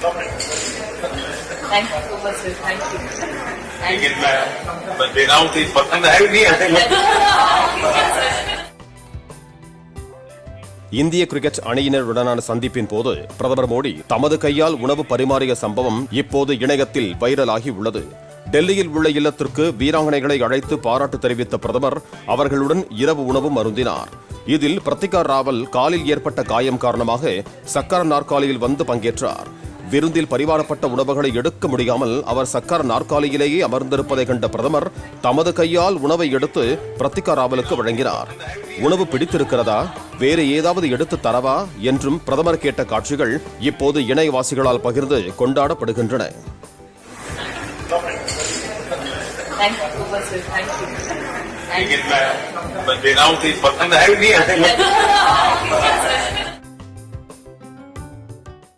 Thank you so much, sir. Thank you. Thank you. But they now think, but and I இந்திய cricket அணியினருடனான சந்திப்பின் போது பிரதமர் மோடி தமது கையால் உணவு பரிமாறிய சம்பவம் இப்போது இணையத்தில் வைரலாகி உள்ளது டெல்லியில் உள்ள இல்லத்திற்கு வீராங்கனைகளை அழைத்து பாராட்டு தெரிவித்த பிரதமர் அவர்களுடன் இரவு உணவும் அருந்தினார் இதில் பிரத்திகா ராவல் காலில் ஏற்பட்ட காயம் காரணமாக சக்கர நாற்காலியில் வந்து பங்கேற்றார் விருந்தில் பரிமாறப்பட்ட உணவுகளை எடுக்க முடியாமல் அவர் சக்கர நாற்காலியிலேயே அமர்ந்திருப்பதை கண்ட பிரதமர் தமது கையால் உணவை எடுத்து பிரத்திகா ராவலுக்கு வழங்கினார். உணவு பிடித்திருக்கிறதா? வேறு ஏதாவது எடுத்து தரவா? என்றும் பிரதமர் கேட்ட காட்சிகள் இப்போது இணையவாசிகளால் பகிர்ந்து கொண்டாடப்படுகின்றன. Thank you